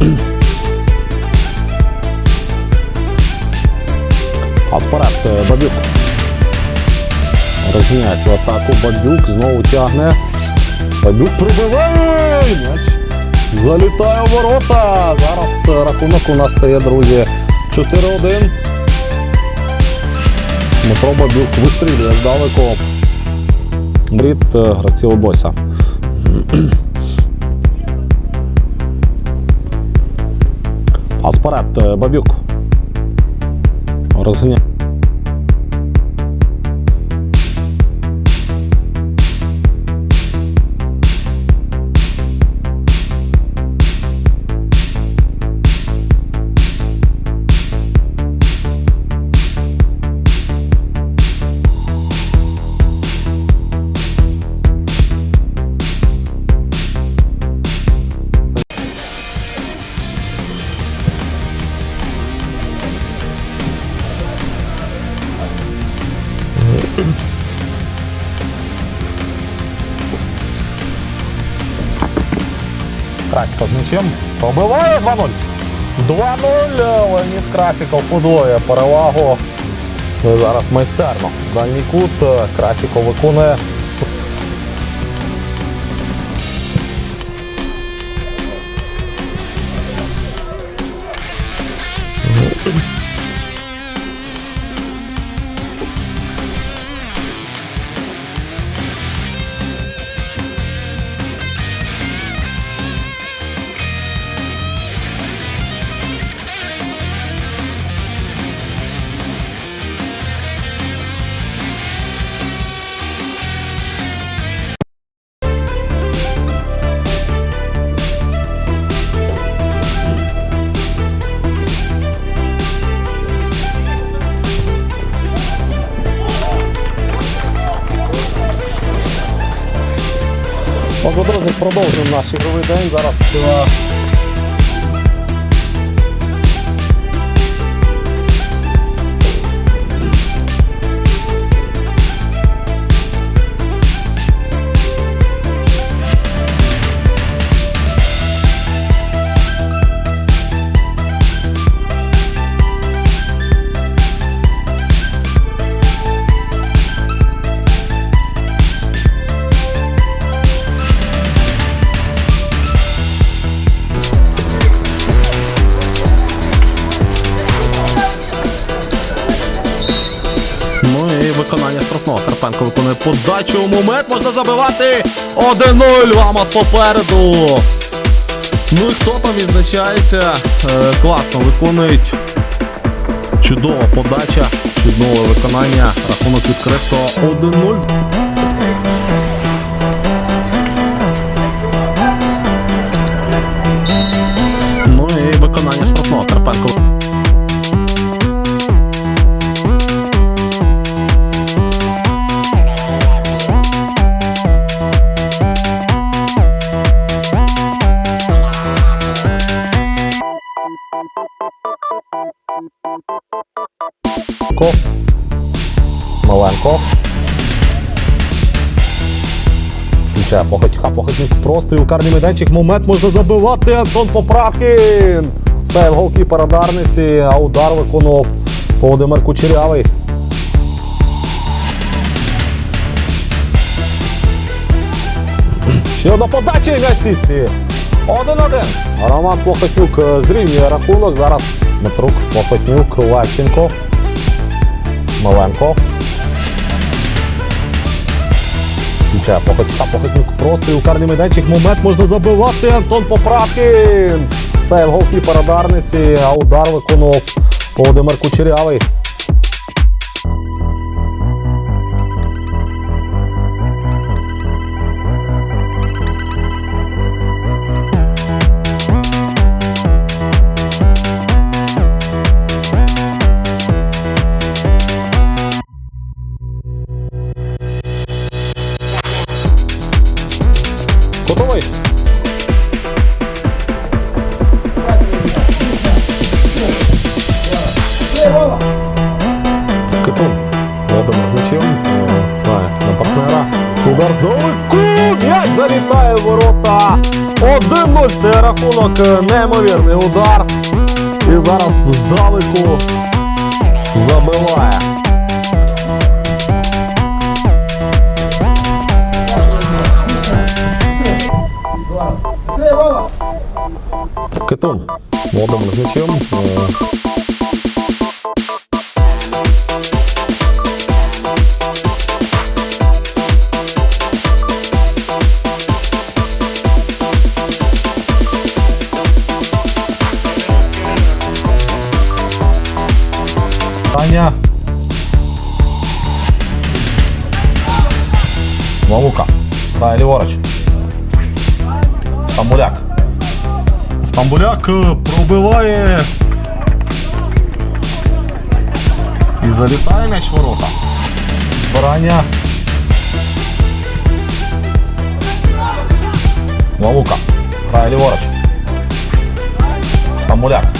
Е, Бабюк. Розміняється в атаку. Бабюк знову тягне. Бабюк прибиває! М'яч залітає у ворота. Зараз е, рахунок у нас стає, друзі. 4-1. Дмитро Бабюк вистрілює здалеку. Брід е, гравців обойса. Вперед, е, Бабюк. Розганяє. Красіков з м'ячем. Пробиває 2-0. 2-0. Леонід Красиков подвоє перевагу. Ну, і Зараз майстерно. Дальній кут. Красіков виконує. Друзі, продовжуємо наш ігровий день. Зараз виконання штрафного. Карпенко виконує подачу. Момент можна забивати. 1-0. Ламас попереду. Ну і хто там відзначається? Е, класно виконують. Чудова подача, чудове виконання. Рахунок відкрито 1-0. Маленко. Включає Похотька, Похотник простріл, карний майданчик. Момент можна забивати. Антон Поправкін. Сейв голкіпера Дарниці, а удар виконував Володимир Кучерявий. Ще одна подача і сітці. 1-1. Роман Плохотнюк е, зрівнює рахунок. Зараз Дмитрук Плохотнюк, Левченко. Маленко. Включає Похотька, Похотнюк простріл, ударний майданчик. Момент можна забивати. Антон Поправкін. Сейв голкіпера Дарниці, а удар виконував Володимир Кучерявий. Китун. Володимир з м'ячем. Е, Має на партнера. Удар з довику. М'яч залітає в ворота. 1-0 рахунок, е, неймовірний удар. І зараз здалеку забиває. Китун. Володимир з м'ячем. Лавука. Грає ліворуч. Стамбуляк. Стамбуляк е, пробиває. І залітає м'яч в ворота. Збирання. Лавука. Грає ліворуч. Стамбуляк.